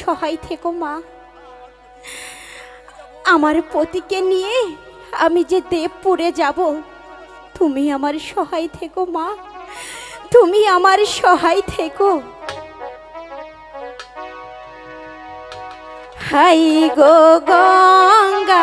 সহায় থেকো, মা। আমার পতিকে নিয়ে আমি যে দেবপুরে যাব, তুমি আমার সহায় থেকো, মা। তুমি আমার সহায় থেকো। হাই গো গঙ্গা।